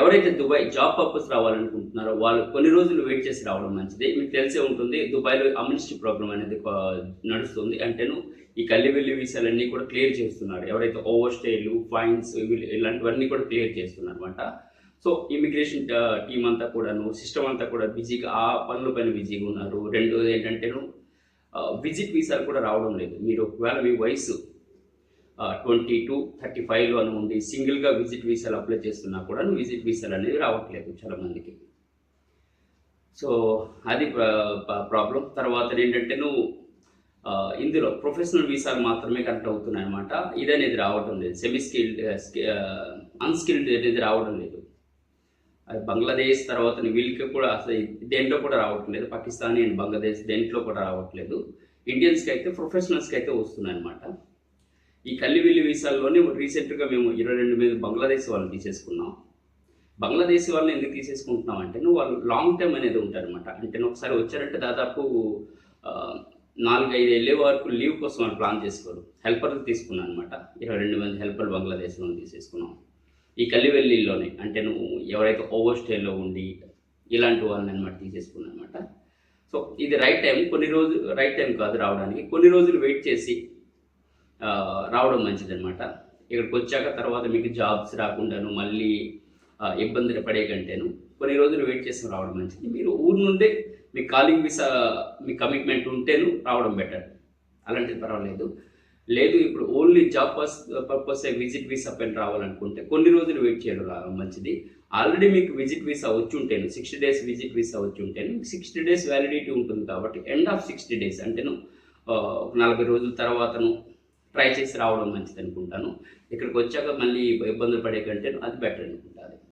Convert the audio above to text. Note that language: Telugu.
ఎవరైతే దుబాయ్ జాబ్ పర్పస్ రావాలనుకుంటున్నారో వాళ్ళు కొన్ని రోజులు వెయిట్ చేసి రావడం మంచిది. మీకు తెలిసే ఉంటుంది దుబాయ్లో అమ్నిస్టీ ప్రోగ్రామ్ అనేది నడుస్తుంది. అంటేను ఈ కల్లి వెల్లి వీసాలన్నీ కూడా క్లియర్ చేస్తున్నారు. ఎవరైతే ఓవర్ స్టేలు ఫైన్స్ ఇలాంటివన్నీ కూడా క్లియర్ చేస్తున్నారు అనమాట సో ఇమిగ్రేషన్ టీం అంతా కూడాను సిస్టమ్ అంతా కూడా బిజీగా ఆ పనుల పైన బిజీగా ఉన్నారు. రెండోది ఏంటంటేను విజిట్ వీసాలు కూడా రావడం లేదు. మీరు ఒకవేళ మీ వయసు ట్వంటీ టు థర్టీ ఫైవ్లో అని ఉండి సింగిల్గా విజిట్ వీసాలు అప్లై చేస్తున్నా కూడా విజిట్ వీసాలు అనేది రావట్లేదు చాలామందికి సో అది ప్రాబ్లం. తర్వాత ఏంటంటే నువ్వు ఇందులో ప్రొఫెషనల్ వీసాలు మాత్రమే కనెక్ట్ అవుతున్నాయి అనమాట ఇది అనేది రావడం లేదు సెమీ స్కిల్డ్ అన్స్కిల్డ్ అనేది రావడం లేదు. అది బంగ్లాదేశ్ తర్వాత వీళ్ళకి కూడా అసలు దేంట్లో కూడా రావటం లేదు. పాకిస్తానీ అండ్ బంగ్లాదేశ్ దేంట్లో కూడా రావట్లేదు. ఇండియన్స్కి అయితే ప్రొఫెషనల్స్కి అయితే వస్తున్నాయి అనమాట ఈ కల్లివిల్లి వీసాల్లోనే రీసెంట్గా మేము ఇరవై రెండు మీద బంగ్లాదేశ్ వాళ్ళని తీసేసుకున్నాం. బంగ్లాదేశ్ వాళ్ళని ఎందుకు తీసేసుకుంటున్నాం అంటే నువ్వు వాళ్ళు లాంగ్ టైం అనేది ఉంటారనమాట అంటే నువ్వు ఒకసారి వచ్చారంటే దాదాపు నాలుగైదు వెళ్ళే వరకు లీవ్ కోసం వాళ్ళు ప్లాన్ చేసుకోరు. హెల్పర్లు తీసుకున్నాను అనమాట ఇరవై రెండు మంది హెల్పర్ బంగ్లాదేశ్లో తీసేసుకున్నాం. ఈ కల్లివెల్లిలోనే అంటే నువ్వు ఎవరైతే ఓవర్ స్టేలో ఉండి ఇలాంటి వాళ్ళని అనమాట తీసేసుకున్నాను అనమాట సో ఇది రైట్ టైం కొన్ని రోజులు రైట్ టైం కాదు రావడానికి. కొన్ని రోజులు వెయిట్ చేసి రావడం మంచిదన్నమాట. ఇక్కడికి వచ్చాక తర్వాత మీకు జాబ్స్ రాకుండాను మళ్ళీ ఇబ్బందులు పడే కంటేను కొన్ని రోజులు వెయిట్ చేసి రావడం మంచిది. మీరు ఊరు నుండే మీ కాలింగ్ వీసా మీ కమిట్మెంట్ ఉంటేను రావడం బెటర్. అలాంటిది పర్వాలేదు. లేదు ఇప్పుడు only job purse purpose visit visa పైన రావాలనుకుంటే కొన్ని రోజులు వెయిట్ చేయడం మంచిది. ఆల్రెడీ మీకు విజిట్ వీసా వచ్చి ఉంటేను సిక్స్టీ డేస్ విజిట్ వీసా వచ్చి ఉంటేను సిక్స్టీ డేస్ వ్యాలిడిటీ ఉంటుంది కాబట్టి ఎండ్ ఆఫ్ సిక్స్టీ డేస్ అంటేను ఒక నలభై రోజుల తర్వాతను ట్రై చేసి రావడం మంచిది అనుకుంటాను ఇక్కడికి వచ్చాక మళ్ళీ ఇబ్బందులు పడే కంటే అది బెటర్ అనుకుంటాను